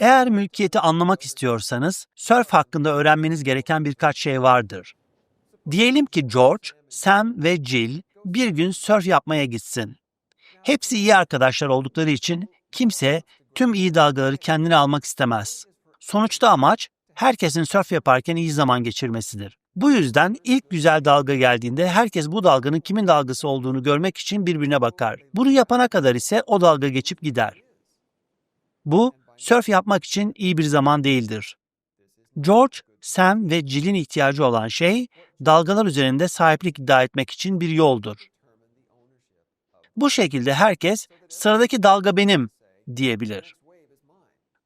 Eğer mülkiyeti anlamak istiyorsanız, sörf hakkında öğrenmeniz gereken birkaç şey vardır. Diyelim ki George, Sam ve Jill bir gün sörf yapmaya gitsin. Hepsi iyi arkadaşlar oldukları için kimse tüm iyi dalgaları kendine almak istemez. Sonuçta amaç herkesin sörf yaparken iyi zaman geçirmesidir. Bu yüzden ilk güzel dalga geldiğinde herkes bu dalganın kimin dalgası olduğunu görmek için birbirine bakar. Bunu yapana kadar ise o dalga geçip gider. Bu sörf yapmak için iyi bir zaman değildir. George, Sam ve Jill'in ihtiyacı olan şey dalgalar üzerinde sahiplik iddia etmek için bir yoldur. Bu şekilde herkes sıradaki dalga benim diyebilir.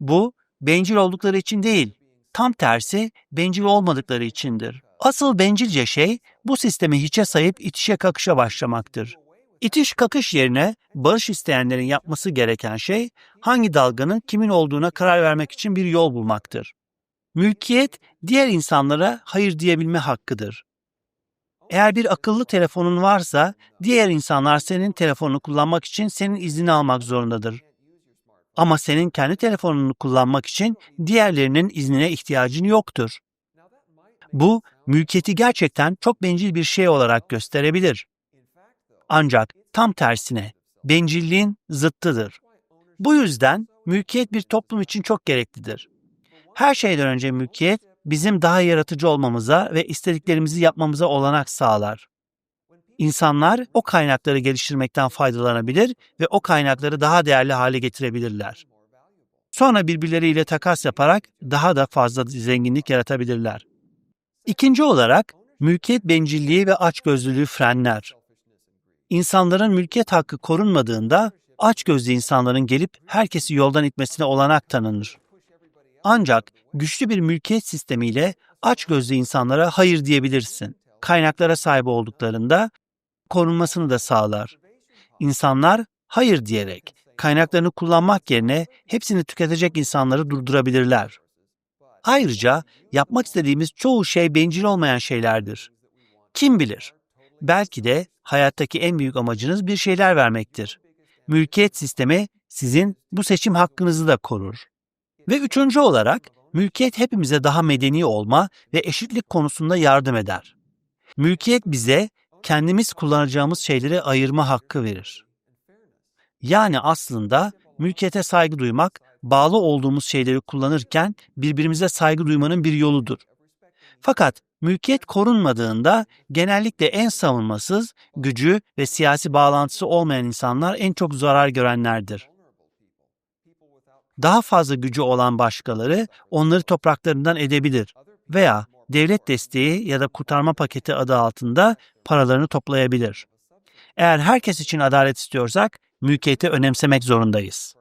Bu bencil oldukları için değil, tam tersi bencil olmadıkları içindir. Asıl bencilce şey bu sistemi hiçe sayıp itişe kakışa başlamaktır. İtiş kakış yerine barış isteyenlerin yapması gereken şey hangi dalganın kimin olduğuna karar vermek için bir yol bulmaktır. Mülkiyet diğer insanlara hayır diyebilme hakkıdır. Eğer bir akıllı telefonun varsa diğer insanlar senin telefonunu kullanmak için senin izni almak zorundadır. Ama senin kendi telefonunu kullanmak için diğerlerinin iznine ihtiyacın yoktur. Bu mülkiyeti gerçekten çok bencil bir şey olarak gösterebilir. Ancak tam tersine bencilliğin zıttıdır. Bu yüzden mülkiyet bir toplum için çok gereklidir. Her şeyden önce mülkiyet bizim daha yaratıcı olmamıza ve istediklerimizi yapmamıza olanak sağlar. İnsanlar o kaynakları geliştirmekten faydalanabilir ve o kaynakları daha değerli hale getirebilirler. Sonra birbirleriyle takas yaparak daha da fazla zenginlik yaratabilirler. İkinci olarak mülkiyet bencilliği ve açgözlülüğü frenler. İnsanların mülkiyet hakkı korunmadığında açgözlü insanların gelip herkesi yoldan itmesine olanak tanınır. Ancak güçlü bir mülkiyet sistemiyle açgözlü insanlara hayır diyebilirsin. Kaynaklara sahip olduklarında korunmasını da sağlar. İnsanlar hayır diyerek kaynaklarını kullanmak yerine hepsini tüketecek insanları durdurabilirler. Ayrıca yapmak istediğimiz çoğu şey bencil olmayan şeylerdir. Kim bilir? Belki de hayattaki en büyük amacınız bir şeyler vermektir. Mülkiyet sistemi sizin bu seçim hakkınızı da korur. Ve üçüncü olarak mülkiyet hepimize daha medeni olma ve eşitlik konusunda yardım eder. Mülkiyet bize kendimiz kullanacağımız şeyleri ayırma hakkı verir. Yani aslında mülkiyete saygı duymak, bağlı olduğumuz şeyleri kullanırken birbirimize saygı duymanın bir yoludur. Fakat mülkiyet korunmadığında genellikle en savunmasız, gücü ve siyasi bağlantısı olmayan insanlar en çok zarar görenlerdir. Daha fazla gücü olan başkaları onları topraklarından edebilir veya devlet desteği ya da kurtarma paketi adı altında paralarını toplayabilir. Eğer herkes için adalet istiyorsak mülkiyeti önemsemek zorundayız.